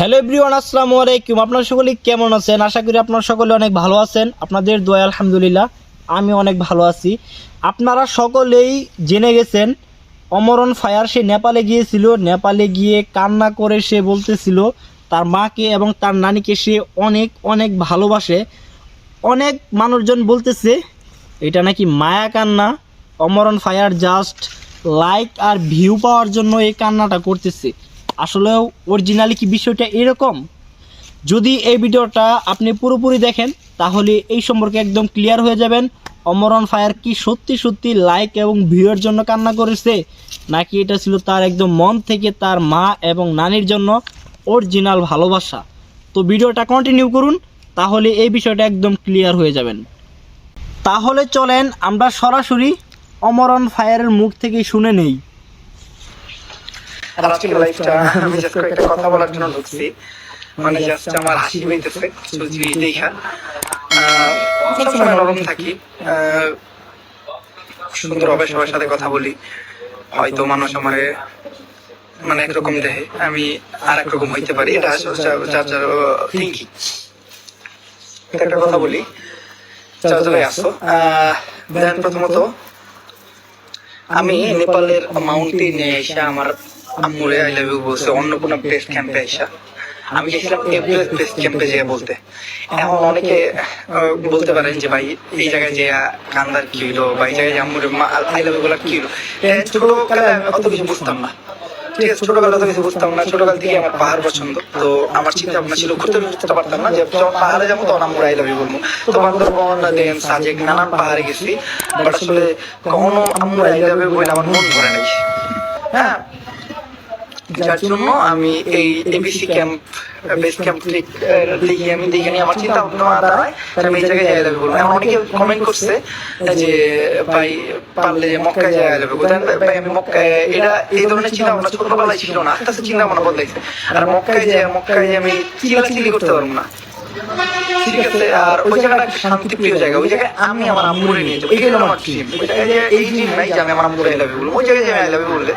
Hello everyone, আসসালামু আলাইকুম। আপনারা সকলে কেমন আছেন? আশা করি আপনারা সকলে অনেক ভালো আছেন। আপনাদের দোয়া, আলহামদুলিল্লাহ, আমি অনেক ভালো আছি। আপনারা সকলেই জেনে গেছেন অমরণ ফায়ার সে নেপালে গিয়েছিল। নেপালে গিয়ে কান্না করে সে বলতেছিল, তার মাকে এবং তার নানিকে সে অনেক অনেক ভালোবাসে। অনেক মানুষজন বলতেছে, এটা নাকি মায়া কান্না। অমরণ ফায়ার জাস্ট লাইক আর ভিউ পাওয়ার জন্য এই কান্নাটা করতেছে। আসলেও অরিজিনালি কি বিষয়টা এরকম? যদি এই ভিডিওটা আপনি পুরোপুরি দেখেন, তাহলে এই সম্পর্কে একদম ক্লিয়ার হয়ে যাবেন অমরণ ফায়ার কি সত্যি সত্যি লাইক এবং ভিউয়ের জন্য কান্না করেছে, নাকি এটা ছিল তার একদম মন থেকে তার মা এবং নানির জন্য অরিজিনাল ভালোবাসা? তো ভিডিওটা কন্টিনিউ করুন, তাহলে এই বিষয়টা একদম ক্লিয়ার হয়ে যাবেন। তাহলে চলেন আমরা সরাসরি অমরণ ফায়ারের মুখ থেকেই শুনে নেই। আর আজকের লাইফটা আমি জাস্ট কয়েকটা কথা বলার জন্য ঢুকছি। মানে জাস্ট আমার হাসি হইতেছে কিছু জিনিস দেখা সবসময় নরম থাকি। সুন্দরভাবে সবার সাথে কথা বলি। হয়তো মানুষ আমার মানে একরকম দেহে আমি আর একরকম হইতে পারি। এটা আসলে যা- যার যার থিঙ্কিং একটা কথা বলি। আসো। দেন প্রথমত আমি নেপালের মাউন্টেনে এসে আমার আম্মুরে আই লাভ ইউ বলছে, অন্য কোনো বেস্ট ক্যাম্পে এসে আমি গেছিলাম এভারেস্ট বেস্ট ক্যাম্পে যেয়ে বলতে। এখন অনেকে বলতে পারেন যে ভাই, এই জায়গায় যে কান্দার কি হলো বা এই জায়গায় যে আম্মুরে আই লাভ ইউ বলার কি এটা আমি অত কিছু বুঝতাম না। ঠিক আছে ছোটবেলা তো কিছু বুঝতাম না। ছোটকাল থেকে আমার পাহাড় পছন্দ। তো আমার চিন্তা ভাবনা ছিল, ঘুরতে বুঝতে পারতাম না, যে যখন পাহাড়ে যাব তখন আমরা আই লাভ ইউ বলব। তো বান্দরবন, দেন সাজেক, নানান পাহাড়ে গেছি। বাট আসলে কখনো আমরা আই লাভ ইউ বলে আমার মন ভরে নাই। হ্যাঁ? যার জন্য আমি এই এবিসি ক্যাম্প বেস ক্যাম্প দেখি আমি দেখে নিয়ে আমার চিন্তা ভাবনা যে আমি এই জায়গায় যাবে বলব এখন অনেকে কমেন্ট করছে যে ভাই পারলে মক্কায় যাওয়া যাবে। ভাই আমি মক্কায় এটা এই ধরনের চিন্তা ভাবনা ছোটবেলায় ছিল না আস্তে আস্তে চিন্তা ভাবনা বদলাইছে। আর মক্কায় যে মক্কায় যে আমি চিলা চিলি করতে পারব না। ঠিক আছে আর ওই জায়গাটা শান্তিপ্রিয় জায়গা ওই জায়গায় আমি আমার আম্মুরে নিয়ে যাব। এটাই হলো আমার ড্রিম ওই জায়গায় এই ড্রিম নাই যে আমি আমার আম্মুরে আই লাভ বলব ওই জায়গায় আমি আই লাভ বললে।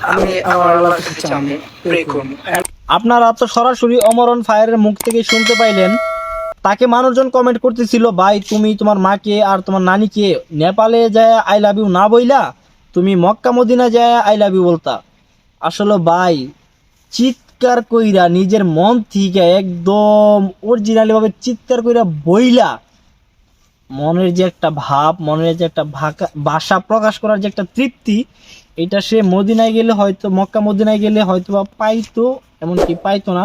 আমি আমার আল্লাহর কাছে প্রে করব আপনারা তো সরাসরি অমরণ ফায়ারের মুখ থেকে শুনতে পাইলেন। তাকে মানুষজন কমেন্ট করতেছিল ভাই তুমি তোমার মাকে আর তোমার নানিকে নেপালে যায় আই লাভ ইউ না বইলা তুমি মক্কা মদিনা যায় আই লাভ ইউ বলতা। আসলে ভাই চিৎকার কইরা নিজের মন থেকে একদম অরিজিনালি ভাবে চিৎকার কইরা বইলা মনের যে একটা ভাব মনের যে একটা ভাকা- ভাষা প্রকাশ করার যে একটা তৃপ্তি এটা সে মদিনায় গেলে হয়তো, মক্কা মদিনায় গেলে হয়তো বা পাইতো, এমনকি পাইতো না।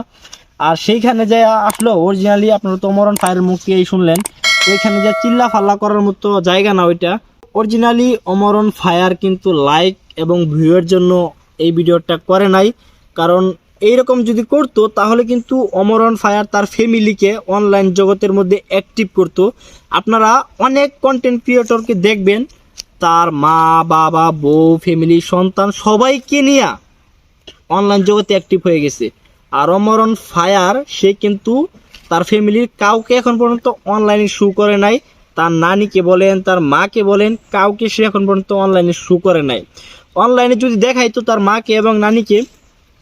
আর সেইখানে যে আসলো অরিজিনালি আপনারা তো অমরণ ফায়ারের মুখ এই শুনলেন। ওইখানে যে চিল্লা ফাল্লা করার মতো জায়গা না ওইটা। অরিজিনালি অমরণ ফায়ার কিন্তু লাইক এবং ভিউয়ের জন্য এই ভিডিওটা করে নাই। কারণ এইরকম যদি করতো, তাহলে কিন্তু অমরণ ফায়ার তার ফ্যামিলিকে অনলাইন জগতের মধ্যে অ্যাক্টিভ করতো। আপনারা অনেক কন্টেন্ট ক্রিয়েটরকে দেখবেন তার মা, বাবা, বউ ফ্যামিলি সন্তান সবাইকে নিয়ে অনলাইন জগতে অ্যাক্টিভ হয়ে গেছে। আর অমরণ ফায়ার, সে কিন্তু তার ফ্যামিলির কাউকে এখন পর্যন্ত অনলাইনে শু করে নাই। তার নানিকে বলেন, তার মাকে বলেন, কাউকে সে এখন পর্যন্ত অনলাইনে শু করে নাই। অনলাইনে যদি দেখাইতো তার মাকে এবং নানিকে,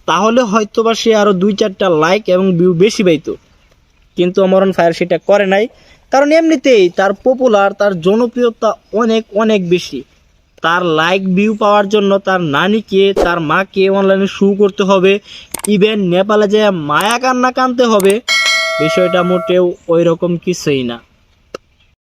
তাহলে হয়তো বা সে আরও দুই চারটা লাইক এবং ভিউ বেশি পাইতো। কিন্তু অমরণ ফায়ার সেটা করে নাই। কারণ এমনিতেই তার পপুলার তার জনপ্রিয়তা অনেক অনেক বেশি। তার লাইক ভিউ পাওয়ার জন্য তার নানিকে, তার মাকে অনলাইনে শু করতে হবে। ইভেন নেপালে যে মায়া কান্না কানতে হবে। বিষয়টা মোটেও ওই রকম কিছুই না।